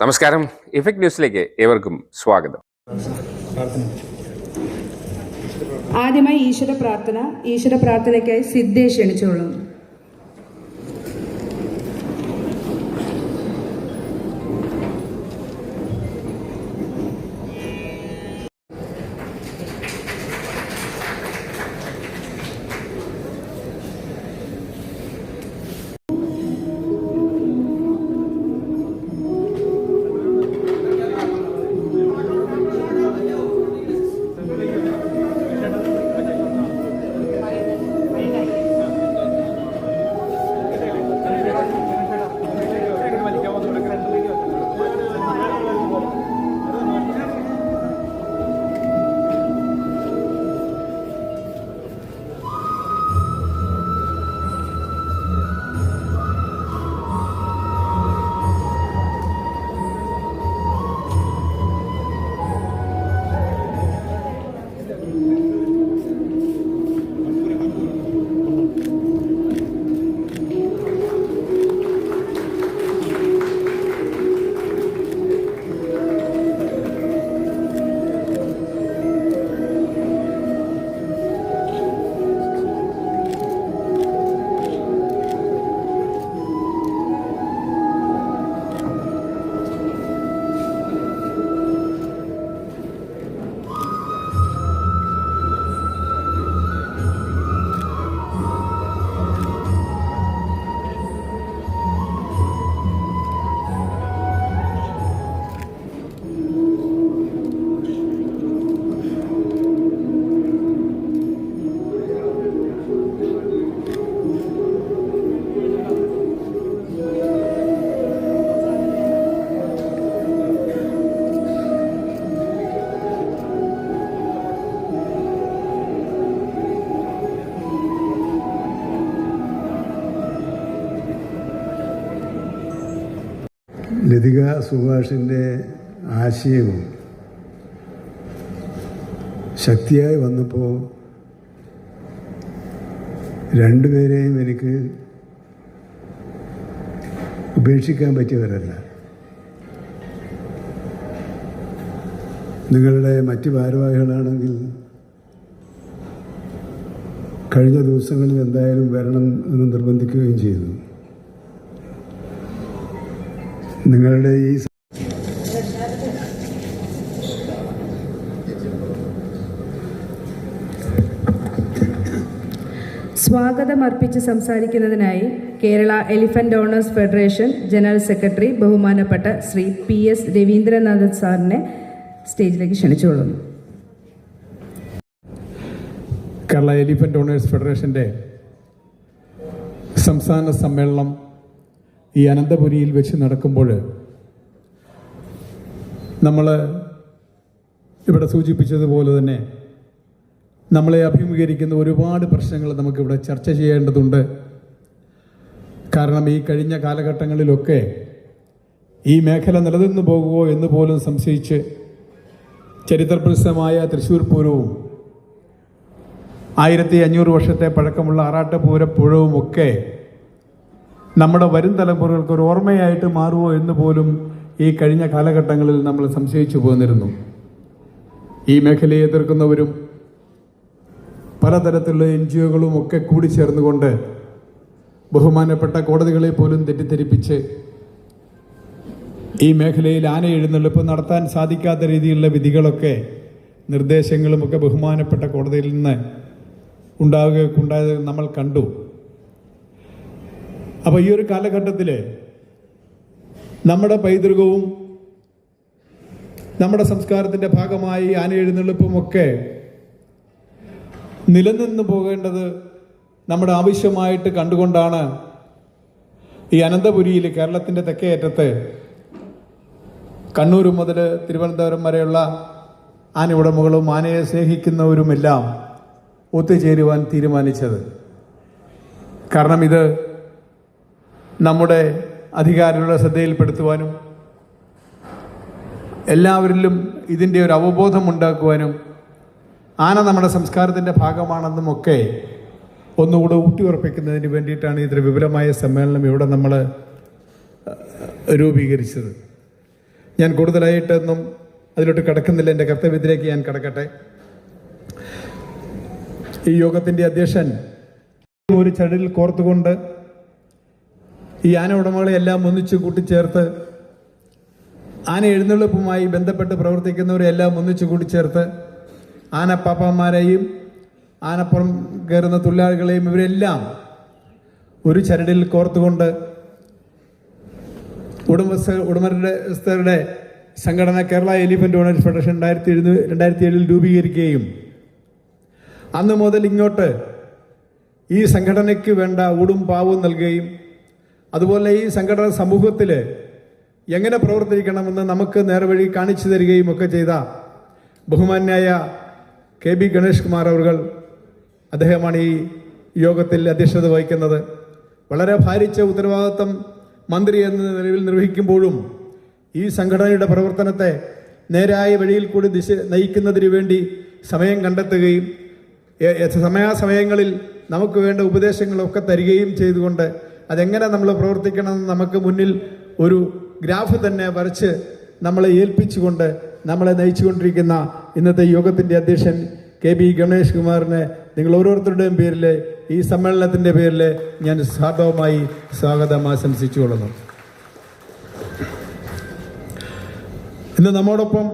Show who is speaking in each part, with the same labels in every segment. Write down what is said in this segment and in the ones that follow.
Speaker 1: നമസ്കാരം. ഇഫക്ട് ന്യൂസിലേക്ക് ഏവർക്കും സ്വാഗതം.
Speaker 2: ആദ്യമായി ഈശ്വര പ്രാർത്ഥന ഈശ്വര പ്രാർത്ഥനയ്ക്കായി സിദ്ധയെ ക്ഷണിച്ചോളും
Speaker 3: ലതിക സുഭാഷിന്റെ ആശയവും ശക്തിയായി വന്നപ്പോൾ രണ്ടുപേരെയും എനിക്ക് ഉപേക്ഷിക്കാൻ പറ്റിയവരല്ല. നിങ്ങളുടെ മറ്റ് ഭാരവാഹികളാണെങ്കിൽ കഴിഞ്ഞ ദിവസങ്ങളിൽ എന്തായാലും വരണം എന്ന് നിർബന്ധിക്കുകയും ചെയ്തു. നിങ്ങളുടെ ഈ
Speaker 2: സ്വാഗതം അർപ്പിച്ച് സംസാരിക്കുന്നതിനായി Kerala elephant owners federation general secretary ബഹുമാനപ്പെട്ട ശ്രീ പി എസ് രവീന്ദ്രനാഥൻ സാറിനെ സ്റ്റേജിലേക്ക് ക്ഷണിച്ചുകൊള്ളുന്നു.
Speaker 4: കേരള എലിഫന്റ് ഓണേഴ്സ് ഫെഡറേഷന്റെ സംസ്ഥാന സമ്മേളനം ഈ അനന്തപുരിയിൽ വെച്ച് നടക്കുമ്പോൾ നമ്മൾ ഇവിടെ സൂചിപ്പിച്ചതുപോലെ തന്നെ നമ്മളെ അഭിമുഖീകരിക്കുന്ന ഒരുപാട് പ്രശ്നങ്ങൾ നമുക്കിവിടെ ചർച്ച ചെയ്യേണ്ടതുണ്ട്. കാരണം ഈ കഴിഞ്ഞ കാലഘട്ടങ്ങളിലൊക്കെ ഈ മേഖല നിലനിന്നു പോകുമോ എന്ന് പോലും സംശയിച്ച് ചരിത്രപ്രസിദ്ധമായ തൃശ്ശൂർ പൂരവും ആയിരത്തി അഞ്ഞൂറ് വർഷത്തെ പഴക്കമുള്ള ആറാട്ടുപൂരപ്പുഴവും ഒക്കെ നമ്മുടെ വരും തലമുറകൾക്ക് ഒരു ഓർമ്മയായിട്ട് മാറുമോ എന്ന് പോലും ഈ കഴിഞ്ഞ കാലഘട്ടങ്ങളിൽ നമ്മൾ സംശയിച്ചു പോന്നിരുന്നു. ഈ മേഖലയെ എതിർക്കുന്നവരും പലതരത്തിലുള്ള എൻ ജി ഒകളും ഒക്കെ കൂടി ചേർന്നുകൊണ്ട് ബഹുമാനപ്പെട്ട കോടതികളെ പോലും തെറ്റിദ്ധരിപ്പിച്ച് ഈ മേഖലയിൽ ആന എഴുന്നള്ളിപ്പ് നടത്താൻ സാധിക്കാത്ത രീതിയിലുള്ള വിധികളൊക്കെ നിർദ്ദേശങ്ങളുമൊക്കെ ബഹുമാനപ്പെട്ട കോടതിയിൽ നിന്ന് ഉണ്ടാവുകയൊക്കെ ഉണ്ടായത് നമ്മൾ കണ്ടു. അപ്പോൾ ഈ ഒരു കാലഘട്ടത്തിൽ നമ്മുടെ പൈതൃകവും നമ്മുടെ സംസ്കാരത്തിന്റെ ഭാഗമായി ആന എഴുന്നള്ളിപ്പുമൊക്കെ നിലനിന്ന് പോകേണ്ടത് നമ്മുടെ ആവശ്യമായിട്ട് കണ്ടുകൊണ്ടാണ് ഈ അനന്തപുരിയിൽ കേരളത്തിന്റെ തെക്കേ അറ്റത്ത് കണ്ണൂർ മുതൽ തിരുവനന്തപുരം വരെയുള്ള ആന ഉടമകളും ആനയെ സ്നേഹിക്കുന്നവരുമെല്ലാം ഒത്തുചേരുവാൻ തീരുമാനിച്ചത്. കാരണം ഇത് നമ്മുടെ അധികാരികളുടെ ശ്രദ്ധയിൽപ്പെടുത്തുവാനും എല്ലാവരിലും ഇതിന്റെ ഒരു അവബോധം ഉണ്ടാക്കുവാനും ആന നമ്മുടെ സംസ്കാരത്തിന്റെ ഭാഗമാണെന്നും ഒക്കെ ഒന്നുകൂടെ ഊട്ടിയുറപ്പിക്കുന്നതിന് വേണ്ടിയിട്ടാണ് ഇത്ര വിപുലമായ സമ്മേളനം ഇവിടെ നമ്മൾ രൂപീകരിച്ചത്. ഞാൻ കൂടുതലായിട്ടൊന്നും അതിലോട്ട് കിടക്കുന്നില്ല. എന്റെ കർത്തവ്യത്തിലേക്ക് ഞാൻ കിടക്കട്ടെ. ഈ യോഗത്തിന്റെ അധ്യക്ഷൻ ഒരു ചടിൽ കോർത്തുകൊണ്ട് ഈ ആന ഉടമകളെ എല്ലാം ഒന്നിച്ച് കൂട്ടിച്ചേർത്ത് ആന എഴുന്നള്ളിപ്പുമായി ബന്ധപ്പെട്ട് പ്രവർത്തിക്കുന്നവരെ എല്ലാം ഒന്നിച്ച് കൂട്ടിച്ചേർത്ത് ആനപ്പാപ്പന്മാരെയും ആനപ്പുറം കയറുന്ന തൊഴിലാളികളെയും ഇവരെല്ലാം ഒരു ചരടിൽ കോർത്തുകൊണ്ട് ഉടമസ്ഥ ഉടമസ്ഥരുടെ സംഘടന കേരള എലിഫന്റ് ഓണേഴ്സ് ഫെഡറേഷൻ രണ്ടായിരത്തി എഴുന്ന രണ്ടായിരത്തി ഏഴിൽ രൂപീകരിക്കുകയും അന്ന് മുതൽ ഇങ്ങോട്ട് ഈ സംഘടനയ്ക്ക് വേണ്ട ഊടും പാവും നൽകുകയും അതുപോലെ ഈ സംഘടന സമൂഹത്തിൽ എങ്ങനെ പ്രവർത്തിക്കണമെന്ന് നമുക്ക് നേർവഴി കാണിച്ചു തരികയും ഒക്കെ ചെയ്ത ബഹുമാന്യായ കെ ബി ഗണേഷ് കുമാർ അവർ അദ്ദേഹമാണ് ഈ യോഗത്തിൽ അധ്യക്ഷത വഹിക്കുന്നത്. വളരെ ഭാരിച്ച ഉത്തരവാദിത്വം മന്ത്രി എന്ന നിലയിൽ നിർവഹിക്കുമ്പോഴും ഈ സംഘടനയുടെ പ്രവർത്തനത്തെ നേരായ വഴിയിൽ കൂടി ദിശ നയിക്കുന്നതിന് വേണ്ടി സമയം കണ്ടെത്തുകയും സമയാസമയങ്ങളിൽ നമുക്ക് വേണ്ട ഉപദേശങ്ങളൊക്കെ തരികയും ചെയ്തുകൊണ്ട് അതെങ്ങനെ നമ്മൾ പ്രവർത്തിക്കണമെന്ന് നമുക്ക് മുന്നിൽ ഒരു ഗ്രാഫ് തന്നെ വരച്ച് നമ്മളെ ഏൽപ്പിച്ചുകൊണ്ട് നമ്മളെ നയിച്ചുകൊണ്ടിരിക്കുന്ന ഇന്നത്തെ യോഗത്തിന്റെ അധ്യക്ഷൻ കെ ബി ഗണേഷ് കുമാറിനെ നിങ്ങൾ ഓരോരുത്തരുടെയും പേരിൽ ഈ സമ്മേളനത്തിന്റെ പേരിൽ ഞാൻ സാധവമായി സ്വാഗതം ആശംസിച്ചുകൊള്ളുന്നു. ഇന്ന് നമ്മോടൊപ്പം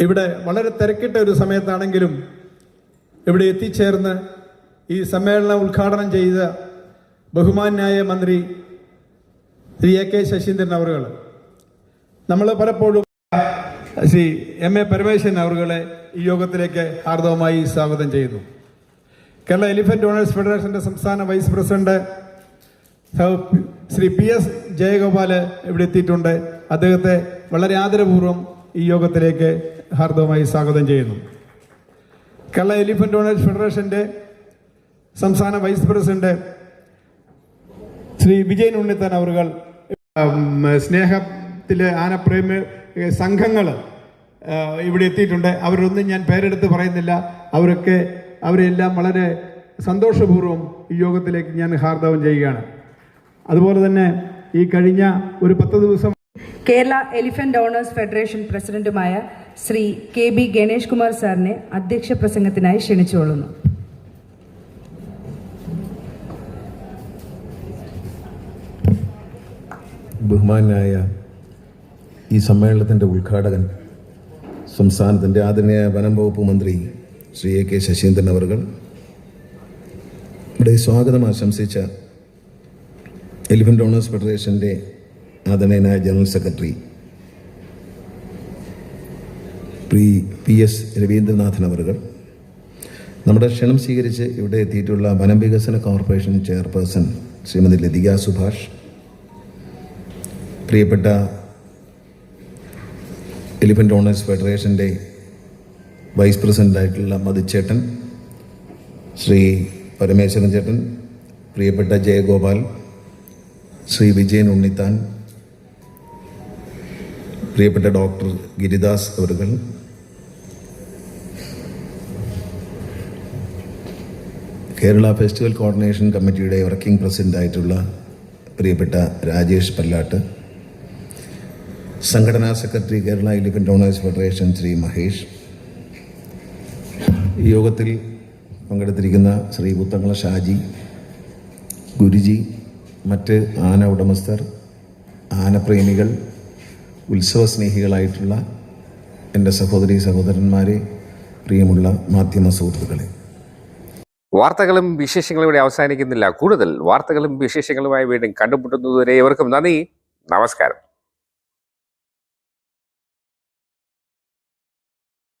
Speaker 4: ഇവിടെ വളരെ തിരക്കിട്ട ഒരു സമയത്താണെങ്കിലും ഇവിടെ എത്തിച്ചേർന്ന് ഈ സമ്മേളനം ഉദ്ഘാടനം ചെയ്ത ബഹുമാന്യായ മന്ത്രി ശ്രീ എ കെ ശശീന്ദ്രൻ അവറുകൾ. നമ്മൾ പലപ്പോഴും ശ്രീ എം എ പരമേശ്വരൻ അവറുകളെ ഈ യോഗത്തിലേക്ക് ഹാർദവമായി സ്വാഗതം ചെയ്യുന്നു. കേരള എലിഫന്റ് ഓണേഴ്സ് ഫെഡറേഷന്റെ സംസ്ഥാന vice president Shri P S Jayagopal ഇവിടെ എത്തിയിട്ടുണ്ട്. അദ്ദേഹത്തെ വളരെ ആദരപൂർവം ഈ യോഗത്തിലേക്ക് ഹാർദവമായി സ്വാഗതം ചെയ്യുന്നു. കേരള എലിഫന്റ് ഓണേഴ്സ് ഫെഡറേഷന്റെ സംസ്ഥാന വൈസ് പ്രസിഡന്റ് ശ്രീ വിജയൻ ഉണ്ണിത്തൻ അവറുകൾ സ്നേഹത്തിലെ ആനപ്രേമി സംഘങ്ങൾ ഇവിടെ എത്തിയിട്ടുണ്ട്. അവരൊന്നും ഞാൻ പേരെടുത്ത് പറയുന്നില്ല. അവരൊക്കെ അവരെല്ലാം വളരെ സന്തോഷപൂർവം ഈ യോഗത്തിലേക്ക് ഞാൻ ഹാർദവം ചെയ്യുകയാണ്. അതുപോലെ തന്നെ ഈ കഴിഞ്ഞ ഒരു പത്ത് ദിവസം
Speaker 2: കേരള എലിഫന്റ് ഓണേഴ്സ് ഫെഡറേഷൻ പ്രസിഡന്റുമായ ശ്രീ കെ ബി ഗണേഷ് കുമാർ സാറിനെ അധ്യക്ഷ പ്രസംഗത്തിനായി ക്ഷണിച്ചുകൊള്ളുന്നു.
Speaker 5: ബഹുമാനായ ഈ സമ്മേളനത്തിന്റെ ഉദ്ഘാടകൻ സംസ്ഥാനത്തിന്റെ ആദരണീയ വനം വകുപ്പ് മന്ത്രി ശ്രീ എ കെ ശശീന്ദ്രൻ അവർ ഇവിടെ സ്വാഗതം ആശംസിച്ച എലിഫന്റ് ഓണേഴ്സ് ഫെഡറേഷന്റെ ആദരണീയനായ general secretary pre P S Raveendranathan അവർ നമ്മുടെ ക്ഷണം സ്വീകരിച്ച് ഇവിടെ എത്തിയിട്ടുള്ള വനം വികസന കോർപ്പറേഷൻ ചെയർപേഴ്സൺ ശ്രീമതി ലതിക സുഭാഷ് പ്രിയപ്പെട്ട എലിഫന്റ് ഓണേഴ്സ് ഫെഡറേഷന്റെ വൈസ് പ്രസിഡന്റായിട്ടുള്ള മധുച്ചേട്ടൻ ശ്രീ പരമേശ്വരൻ ചേട്ടൻ പ്രിയപ്പെട്ട ജയഗോപാൽ ശ്രീ വിജയൻ ഉണ്ണിത്താൻ പ്രിയപ്പെട്ട ഡോക്ടർ ഗിരിദാസ് അവരുകൾ കേരള ഫെസ്റ്റിവൽ കോർഡിനേഷൻ കമ്മിറ്റിയുടെ വർക്കിംഗ് പ്രസിഡന്റായിട്ടുള്ള പ്രിയപ്പെട്ട രാജേഷ് പല്ലാട്ട് സംഘടനാ secretary Kerala elephant owners federation Shri Mahesh. ഈ യോഗത്തിൽ പങ്കെടുത്തിരിക്കുന്ന ശ്രീ പുത്തങ്ങള ഷാജി ഗുരുജി മറ്റ് ആന ഉടമസ്ഥർ ആനപ്രേമികൾ ഉത്സവസ്നേഹികളായിട്ടുള്ള എന്റെ സഹോദരി സഹോദരന്മാരെ പ്രിയമുള്ള മാധ്യമ സുഹൃത്തുക്കളെ.
Speaker 1: വാർത്തകളും വിശേഷങ്ങളും ഇവിടെ അവസാനിക്കുന്നില്ല. കൂടുതൽ വാർത്തകളും വിശേഷങ്ങളുമായി വീണ്ടും കണ്ടുമുട്ടുന്നതുവരെ ഇവർക്കും നന്ദി. നമസ്കാരം.